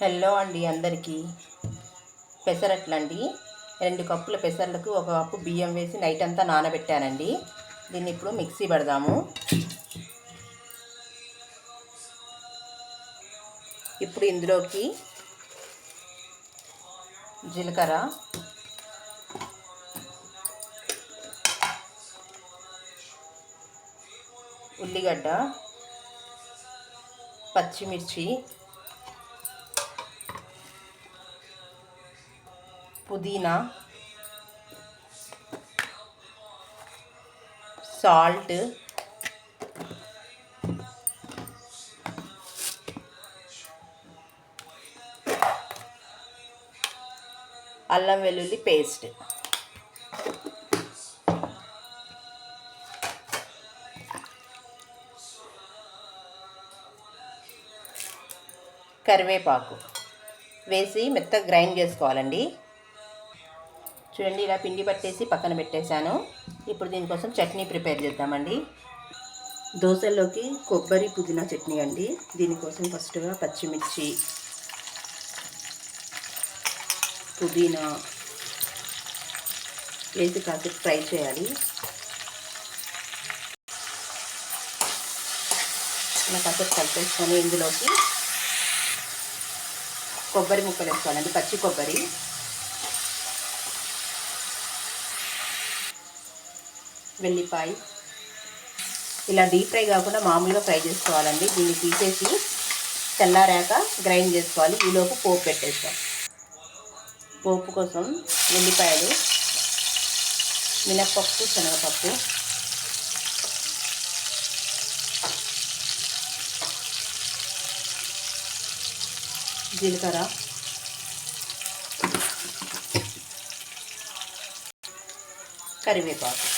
Hello అండి అందరికీ. పెసరట్లండి. రెండు కప్పుల పెసర్లకు ఒక కప్పు బియ్యం వేసి నైట్ అంతా నానబెట్టానండి. దీన్ని ఇప్పుడు మిక్సీ పెడదాము. ఇప్పుడు ఇందులోకి జీలకర్ర ఉల్లిగడ్డ పచ్చిమిర్చి పుదీనా సాల్ట్ అల్లం వెల్లుల్లి పేస్ట్. కరివేపాకు వేసి మెత్తగా గ్రైండ్ చేసుకోవాలండి. చూడండి ఇలా పిండి పట్టేసి పక్కన పెట్టేశాను. ఇప్పుడు దీనికోసం చట్నీ ప్రిపేర్ చేద్దామండి. దోశల్లోకి కొబ్బరి పుదీనా చట్నీ అండి. దీనికోసం ఫస్ట్గా పచ్చిమిర్చి పుదీనా వేసి కాసేపు ఫ్రై చేయాలి. ఇలా కాసేపు కలిపేసుకొని ఇందులోకి కొబ్బరి ముక్కలు వేసుకోవాలండి పచ్చి కొబ్బరి. వెల్లిపాయ. ఇలా డీప్ ఫ్రై కాకుండా మామూలుగా ఫ్రై చేసుకోవాలండి. దీన్ని తీసేసి తెల్లారాక గ్రైండ్ చేసుకోవాలి. ఈలోపు పోపు పెట్టేస్తాం. పోపు కోసం వెల్లిపాయలు మినప్పప్పు శనగపప్పు. జీలకర్ర. కరివేపాకు.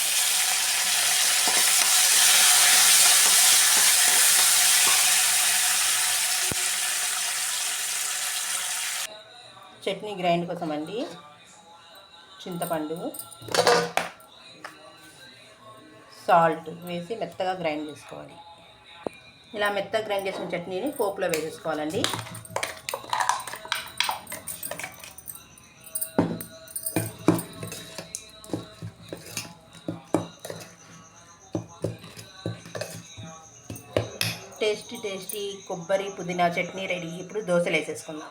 చట్నీ గ్రైండ్ కోసం అండి. చింతపండు సాల్ట్ వేసి మెత్తగా గ్రైండ్ చేసుకోవాలి. ఇలా మెత్తగా గ్రైండ్ చేసిన చట్నీని పోపులో వేసేసుకోవాలండి. టేస్టీ టేస్టీ కొబ్బరి పుదీనా చట్నీ రెడీ. ఇప్పుడు దోశలు వేసేసుకుందాం.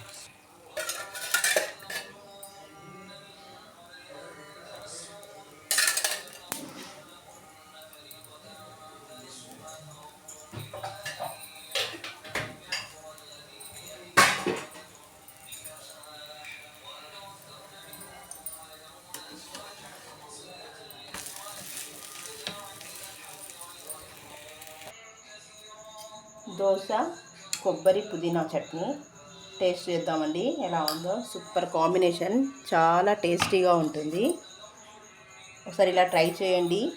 దోశ కొబ్బరి పుదీనా చట్నీ. టేస్ట్ చేద్దామండి. ఎలా ఉందో సూపర్ కాంబినేషన్. చాలా టేస్టీగా ఉంటుంది. ఒకసారి ఇలా ట్రై చేయండి.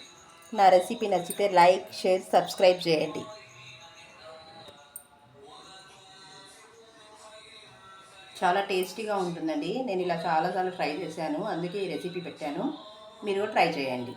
నా రెసిపీ నచ్చితే లైక్ షేర్ సబ్స్క్రైబ్ చేయండి. చాలా టేస్టీగా ఉంటుందండి. నేను ఇలా చాలాసార్లు ట్రై చేశాను. అందుకే ఈ రెసిపీ పెట్టాను. మీరు కూడా ట్రై చేయండి.